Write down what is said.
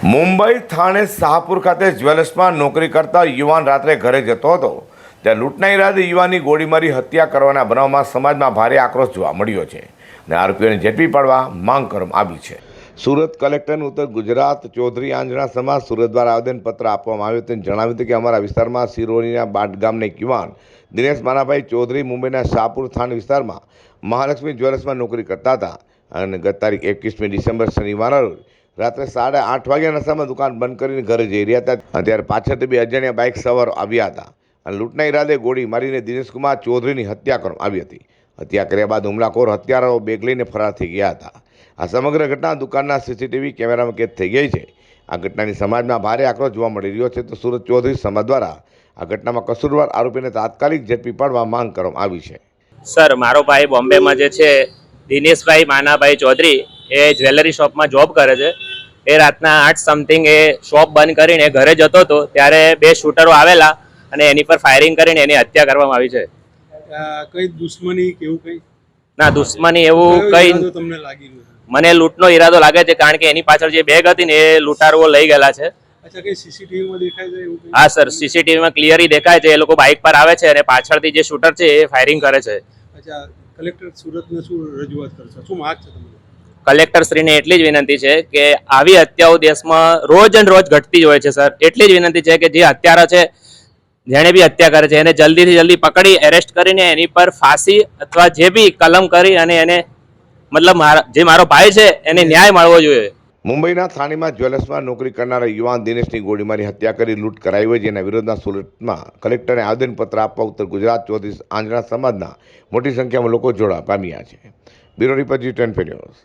મુંબઈ થાણે શાહપુર ખાતે જ્વેલર્સમાં નોકરી કરતા યુવાન રાત્રે ઘરે જતો હતો. ત્યાં લૂંટના ઈરાદે યુવાનની ગોળીમારી, હત્યા કરવાના બનાવમાં સમાજમાં ભારે આક્રોશ જોવા મળ્યો છે અને આરોપીઓને ઝડપી પાડવા માંગ કરવામાં આવી છે. સુરત કલેક્ટરને ઉત્તર, ગુજરાત ચૌધરી આંજણા સમાજ સુરત દ્વારા આવેદનપત્ર આપવામાં આવ્યું તેને જણાવ્યું હતું કે અમારા વિસ્તારમાં સિરોનીના બાટ ગામના એક યુવાન દિનેશ માનાભાઈ ચૌધરી મુંબઈના શાહપુર થાણ વિસ્તારમાં મહાલક્ષ્મી જ્વેલર્સમાં નોકરી કરતા હતા અને ગત તારીખ એકવીસમી ડિસેમ્બર શનિવારના રોજ રાત્રે સાડા આઠ વાગ્યાના નશામાં દુકાન બંધ કરીને ઘરે જઈ રહ્યા હતા. ત્યારે પાછળથી બે અજાણ્યા બાઇક સવાર આવ્યા હતા. અને લૂંટના ઈરાદે ગોળી મારીને દિનેશકુમાર ચૌધરીની હત્યા કરવામાં આવી હતી. હત્યા કર્યા બાદ હુમલાખોર, હત્યારાઓ બેગ લઈને ફરાર થઈ ગયા હતા. આ સમગ્ર ઘટના દુકાનના સીસીટીવી કેમેરામાં કેદ થઈ ગઈ છે. આ ઘટનાની સમાજમાં ભારે આક્રોશ જોવા મળી રહ્યો છે તો સુરત ચૌધરી સમાજ દ્વારા આ ઘટનામાં કસૂરવાર આરોપીને તાત્કાલિક ઝડપી પાડવા માંગ કરવામાં આવી છે. સર, મારો ભાઈ બોમ્બેમાં જે છે, દિનેશભાઈ માનાભાઈ ચૌધરી એ જ્વેલરી શોપમાં જોબ કરે છે. એ રાતના આઠ સમથિંગ એ શોપ બંધ કરીને ઘરે જતો હતો ત્યારે બે શૂટરો આવેલા અને એની પર ફાયરિંગ કરીને એની હત્યા કરવામાં આવી છે. કઈ દુશ્મની કેવું કઈ? ના દુશ્મની એવું કઈ તમને લાગી મને લૂંટનો ઈરાદો લાગે છે કારણ કે એની પાછળ જે બેગ હતી ને એ લૂંટારુઓ લઈ ગયેલા છે. હા સર સીસીટીવીમાં ક્લિયરલી દેખાય છે એ લોકો બાઇક પર આવે છે અને પાછળથી જે શૂટર છે એ ફાયરિંગ કરે છે. કલેક્ટર સુરતને શું રજૂઆત કરશો? શું માગ છે તમને કલેક્ટર શ્રીને એટલી જ વિનંતી છે કે આવી હત્યાઓ દેશમાં રોજ અને રોજ ઘટતી જ હોય છે, સર. એટલી જ વિનંતી છે કે જે હત્યારા છે, જેણે બી હત્યા કરે છે, એને જલ્દીથી જલ્દી પકડી એરેસ્ટ કરીને એની પર ફાંસી અથવા જે બી કલમ કરી અને એને મતલબ જે મારો ભાઈ છે, એને ન્યાય મળવો જોઈએ. મુંબઈના થાણીમાં જ્વેલર્સમાં નોકરી કરનારા યુવાન દિનેશની ગોળીમારી, હત્યા કરી, લૂંટ કરાઈ હોય જેના વિરોધના સુરતમાં કલેક્ટરને આવેદનપત્ર આપવા ઉત્તર ગુજરાત ચોથી આંજણા સમાજના મોટી સંખ્યામાં લોકો જોડા પામ્યા છે. Bureau report G ten news.